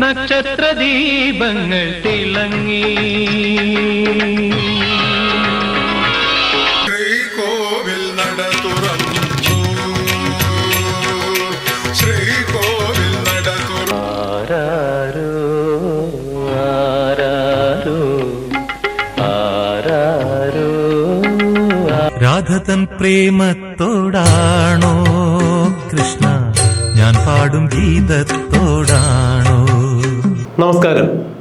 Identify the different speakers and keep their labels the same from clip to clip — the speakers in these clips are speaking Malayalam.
Speaker 1: നക്ഷത്ര ദീപങ്ങൾ തിളങ്ങി.
Speaker 2: ശ്രീകോവിൽ നട തുറന്നു. ശ്രീകോവിൽ നട തുറന്നു.
Speaker 1: ആരാരോ ആരാരോ ആരാരോ
Speaker 3: രാധതൻ പ്രേമത്തോടാണോ കൃഷ്ണ? ഞാൻ പാടും ഗീതത്തോടാണോ
Speaker 4: നമസ്കാരം.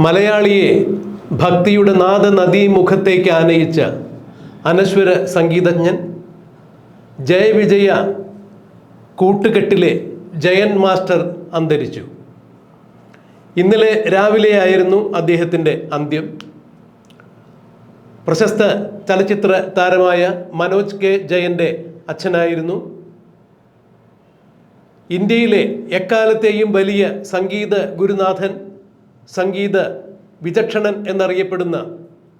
Speaker 4: മലയാളിയെ ഭക്തിയുടെ നാദ നദീമുഖത്തേക്ക് ആനയിച്ച അനശ്വര സംഗീതജ്ഞൻ ജയവിജയ കൂട്ടുകെട്ടിലെ ജയൻ മാസ്റ്റർ അന്തരിച്ചു. ഇന്നലെ രാവിലെയായിരുന്നു അദ്ദേഹത്തിന്റെ അന്ത്യം. പ്രശസ്ത ചലച്ചിത്ര താരമായ മനോജ് കെ ജയന്റെ അച്ഛനായിരുന്നു. ഇന്ത്യയിലെ എക്കാലത്തെയും വലിയ സംഗീത ഗുരുനാഥൻ സംഗീത വിചക്ഷണൻ എന്നറിയപ്പെടുന്ന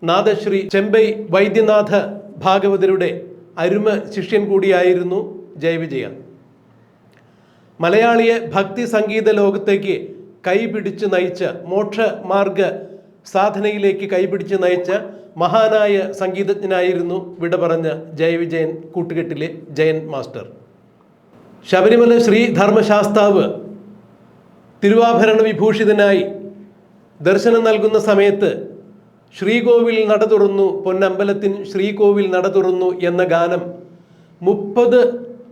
Speaker 4: നാദശ്രീ ചെമ്പൈ വൈദ്യനാഥ ഭാഗവതരുടെ അരുമ ശിഷ്യൻ കൂടിയായിരുന്നു ജയവിജയ. മലയാളിയെ ഭക്തി സംഗീത ലോകത്തേക്ക് കൈപിടിച്ച് നയിച്ച മോക്ഷ മാർഗ സാധനയിലേക്ക് കൈപിടിച്ച് നയിച്ച മഹാനായ സംഗീതജ്ഞനായിരുന്നു വിട പറഞ്ഞ ജയവിജയൻ കൂട്ടുകെട്ടിലെ ജയൻ മാസ്റ്റർ. ശബരിമല ശ്രീ ധർമ്മശാസ്താവ് തിരുവാഭരണ വിഭൂഷിതനായി ദർശനം നൽകുന്ന സമയത്ത് ശ്രീകോവിൽ നട തുറന്നു പൊന്നമ്പലത്തിൻ ശ്രീകോവിൽ നട തുറന്നു എന്ന ഗാനം മുപ്പത്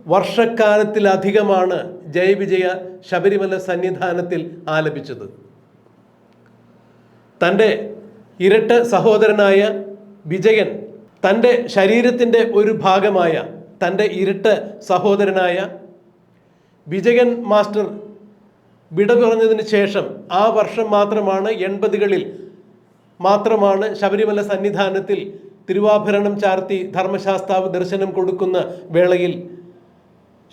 Speaker 4: വർഷക്കാലത്തിലധികമാണ് ജയവിജയ ശബരിമല സന്നിധാനത്തിൽ ആലപിച്ചത്. തന്റെ ഇരട്ട സഹോദരനായ വിജയൻ തന്റെ ശരീരത്തിന്റെ ഒരു ഭാഗമായ തന്റെ ഇരട്ട സഹോദരനായ വിജയൻ മാസ്റ്റർ വിട പറഞ്ഞതിന് ശേഷം ആ വർഷം മാത്രമാണ് എൺപതുകളിൽ മാത്രമാണ് ശബരിമല സന്നിധാനത്തിൽ തിരുവാഭരണം ചാർത്തി ധർമ്മശാസ്താവ് ദർശനം കൊടുക്കുന്ന വേളയിൽ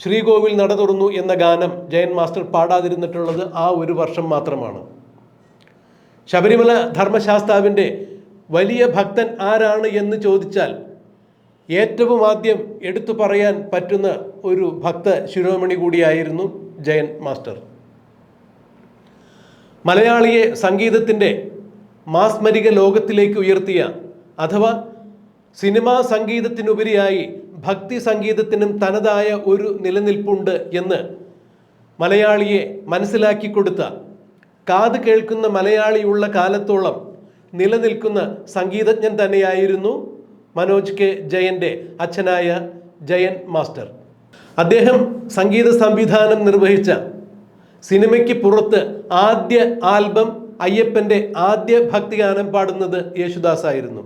Speaker 4: ശ്രീകോവിൽ നട തുറന്നു എന്ന ഗാനം ജയൻ മാസ്റ്റർ പാടാതിരുന്നിട്ടുള്ളത് ആ ഒരു വർഷം മാത്രമാണ്. ശബരിമല ധർമ്മശാസ്താവിന്റെ വലിയ ഭക്തൻ ആരാണ് എന്ന് ചോദിച്ചാൽ ഏറ്റവും ആദ്യം എടുത്തു പറയാൻ പറ്റുന്ന ഒരു ഭക്ത ശിരോമണി കൂടിയായിരുന്നു ജയൻ മാസ്റ്റർ. മലയാളിയെ സംഗീതത്തിന്റെ മാസ്മരിക ലോകത്തിലേക്ക് ഉയർത്തിയ അഥവാ സിനിമാ സംഗീതത്തിനുപരിയായി ഭക്തി സംഗീതത്തിനും തനതായ ഒരു നിലനിൽപ്പുണ്ട് എന്ന് മലയാളിയെ മനസ്സിലാക്കി കൊടുത്ത കാത് കേൾക്കുന്ന മലയാളിയുള്ള കാലത്തോളം നിലനിൽക്കുന്ന സംഗീതജ്ഞൻ തന്നെയായിരുന്നു മനോജ് കെ ജയന്റെ അച്ഛനായ ജയൻ മാസ്റ്റർ. അദ്ദേഹം സംഗീത സംവിധാനം നിർവഹിച്ച സിനിമയ്ക്ക് പുറത്ത് ആദ്യ ആൽബം അയ്യപ്പന്റെ ആദ്യ ഭക്തിഗാനം പാടുന്നത് യേശുദാസ് ആയിരുന്നു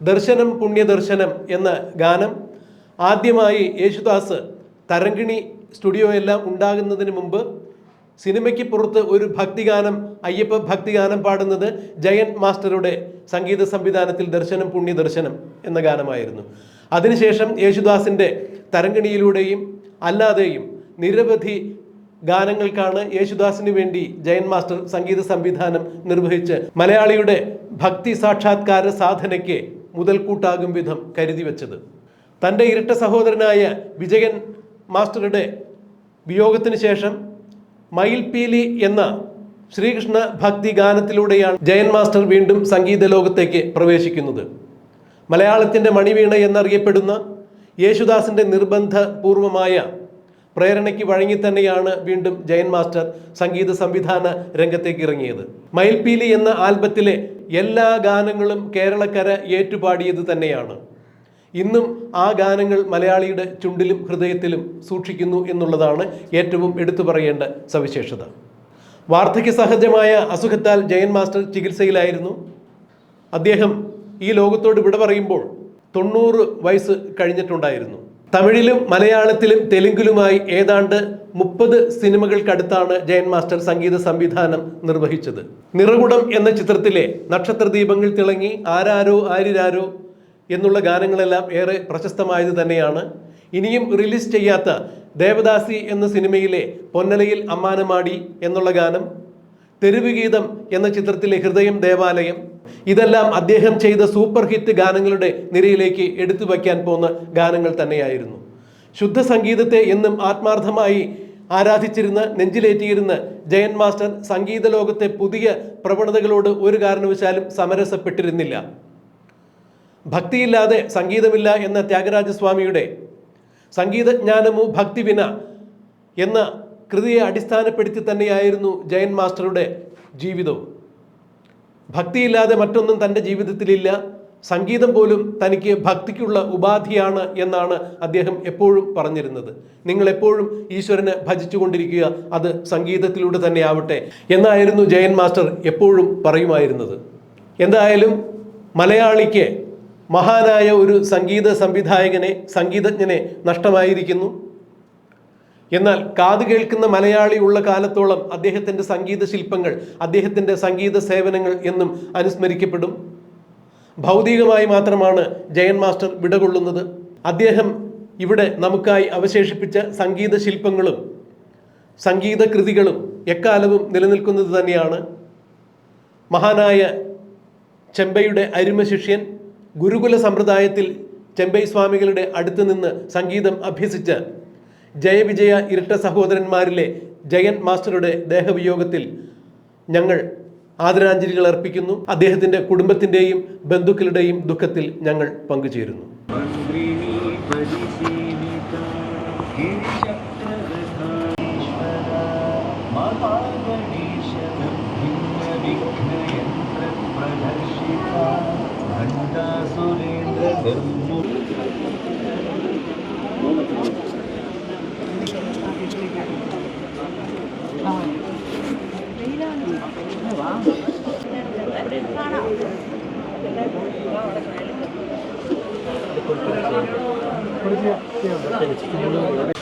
Speaker 4: ദർശനം പുണ്യദർശനം എന്ന ഗാനം ആദ്യമായി യേശുദാസ് തരങ്കിണി സ്റ്റുഡിയോ എല്ലാം ഉണ്ടാകുന്നതിന് മുമ്പ് സിനിമയ്ക്ക് പുറത്ത് ഒരു ഭക്തിഗാനം അയ്യപ്പ ഭക്തിഗാനം പാടുന്നത് ജയൻ മാസ്റ്ററുടെ സംഗീത സംവിധാനത്തിൽ ദർശനം പുണ്യ ദർശനം എന്ന ഗാനമായിരുന്നു. അതിനുശേഷം യേശുദാസിന്റെ തരങ്കിണിയിലൂടെയും അല്ലാതെയും നിരവധി ഗാനങ്ങൾക്കാണ് യേശുദാസിന് വേണ്ടി ജയൻ മാസ്റ്റർ സംഗീത സംവിധാനം നിർവഹിച്ച് മലയാളിയുടെ ഭക്തി സാക്ഷാത്കാര സാധനയ്ക്ക് മുതൽക്കൂട്ടാകും വിധം കരുതി വച്ചത്. തന്റെ ഇരട്ട സഹോദരനായ വിജയൻ മാസ്റ്ററുടെ വിയോഗത്തിന് ശേഷം മയിൽപീലി എന്ന ശ്രീകൃഷ്ണ ഭക്തി ഗാനത്തിലൂടെയാണ് ജയൻ മാസ്റ്റർ വീണ്ടും സംഗീത ലോകത്തേക്ക് പ്രവേശിക്കുന്നത്. മലയാളത്തിന്റെ മണിവീണ എന്നറിയപ്പെടുന്ന യേശുദാസിന്റെ നിർബന്ധപൂർവമായ പ്രേരണയ്ക്ക് വഴങ്ങി തന്നെയാണ് വീണ്ടും ജയൻ മാസ്റ്റർ സംഗീത സംവിധാന രംഗത്തേക്ക് ഇറങ്ങിയത്. മയിൽപീലി എന്ന ആൽബത്തിലെ എല്ലാ ഗാനങ്ങളും കേരളക്കര ഏറ്റുപാടിയത് തന്നെയാണ്. ഇന്നും ആ ഗാനങ്ങൾ മലയാളിയുടെ ചുണ്ടിലും ഹൃദയത്തിലും സൂക്ഷിക്കുന്നു എന്നുള്ളതാണ് ഏറ്റവും എടുത്തു പറയേണ്ട സവിശേഷത. വാർദ്ധക്യ സഹജമായ അസുഖത്താൽ ജയൻ മാസ്റ്റർ ചികിത്സയിലായിരുന്നു. അദ്ദേഹം ഈ ലോകത്തോട് വിട പറയുമ്പോൾ തൊണ്ണൂറ് വയസ്സ് കഴിഞ്ഞിട്ടുണ്ടായിരുന്നു. തമിഴിലും മലയാളത്തിലും തെലുങ്കിലുമായി ഏതാണ്ട് മുപ്പത് സിനിമകൾക്കടുത്താണ് ജയൻ മാസ്റ്റർ സംഗീത സംവിധാനം നിർവഹിച്ചത്. നിറകുടം എന്ന ചിത്രത്തിലെ നക്ഷത്ര ദീപങ്ങൾ തിളങ്ങി ആരാരോ ആരിരാരോ എന്നുള്ള ഗാനങ്ങളെല്ലാം ഏറെ പ്രശസ്തമായത് തന്നെയാണ്. ഇനിയും റിലീസ് ചെയ്യാത്ത ദേവദാസി എന്ന സിനിമയിലെ പൊന്നലയിൽ അമ്മാനമാടി എന്നുള്ള ഗാനം തെരുവ് ഗീതം എന്ന ചിത്രത്തിലെ ഹൃദയം ദേവാലയം ഇതെല്ലാം അദ്ദേഹം ചെയ്ത സൂപ്പർ ഹിറ്റ് ഗാനങ്ങളുടെ നിരയിലേക്ക് എടുത്തു വയ്ക്കാൻ പോകുന്ന ഗാനങ്ങൾ തന്നെയായിരുന്നു. ശുദ്ധ സംഗീതത്തെ എന്നും ആത്മാർത്ഥമായി ആരാധിച്ചിരുന്ന നെഞ്ചിലേറ്റിയിരുന്ന ജയൻ മാസ്റ്റർ സംഗീത ലോകത്തെ പുതിയ പ്രവണതകളോട് ഒരു കാരണവശാലും സമരസപ്പെട്ടിരുന്നില്ല. ഭക്തിയില്ലാതെ സംഗീതമില്ല എന്ന ത്യാഗരാജസ്വാമിയുടെ സംഗീതജ്ഞാനമോ ഭക്തിവിന എന്ന കൃതിയെ അടിസ്ഥാനപ്പെടുത്തി തന്നെയായിരുന്നു ജയൻ മാസ്റ്ററുടെ ജീവിതവും. ഭക്തിയില്ലാതെ മറ്റൊന്നും തന്റെ ജീവിതത്തിലില്ല. സംഗീതം പോലും തനിക്ക് ഭക്തിക്കുള്ള ഉപാധിയാണ് എന്നാണ് അദ്ദേഹം എപ്പോഴും പറഞ്ഞിരുന്നത്. നിങ്ങൾ എപ്പോഴും ഈശ്വരനെ ഭജിച്ചുകൊണ്ടിരിക്കുക അത് സംഗീതത്തിലൂടെ തന്നെ ആവട്ടെ എന്നായിരുന്നു ജയൻ മാസ്റ്റർ എപ്പോഴും പറയുമായിരുന്നത്. എന്തായാലും മലയാളിക്ക് മഹാനായ ഒരു സംഗീത സംവിധായകനെ സംഗീതജ്ഞനെ നഷ്ടമായിരിക്കുന്നു. എന്നാൽ കാത് കേൾക്കുന്ന മലയാളി ഉള്ള കാലത്തോളം അദ്ദേഹത്തിന്റെ സംഗീത ശില്പങ്ങൾ അദ്ദേഹത്തിന്റെ സംഗീത സേവനങ്ങൾ എന്നും അനുസ്മരിക്കപ്പെടും. ഭൗതികമായി മാത്രമാണ് ജയൻ മാസ്റ്റർ വിടകൊള്ളുന്നത്. അദ്ദേഹം ഇവിടെ നമുക്കായി അവശേഷിപ്പിച്ച സംഗീത ശില്പങ്ങളും സംഗീത കൃതികളും എക്കാലവും നിലനിൽക്കുന്നത് തന്നെയാണ്. മഹാനായ ചെമ്പയുടെ അരുമ ശിഷ്യൻ ഗുരുകുല സമ്പ്രദായത്തിൽ ചെമ്പൈ സ്വാമികളുടെ അടുത്ത് നിന്ന് സംഗീതം അഭ്യസിച്ച ജയവിജയ ഇരട്ട സഹോദരന്മാരിലെ ജയൻ മാസ്റ്ററുടെ ദേഹവിയോഗത്തിൽ ഞങ്ങൾ ആദരാഞ്ജലികൾ അർപ്പിക്കുന്നു. അദ്ദേഹത്തിന്റെ കുടുംബത്തിന്റെയും ബന്ധുക്കളുടെയും ദുഃഖത്തിൽ ഞങ്ങൾ പങ്കുചേരുന്നു.
Speaker 5: これでやってるんだって。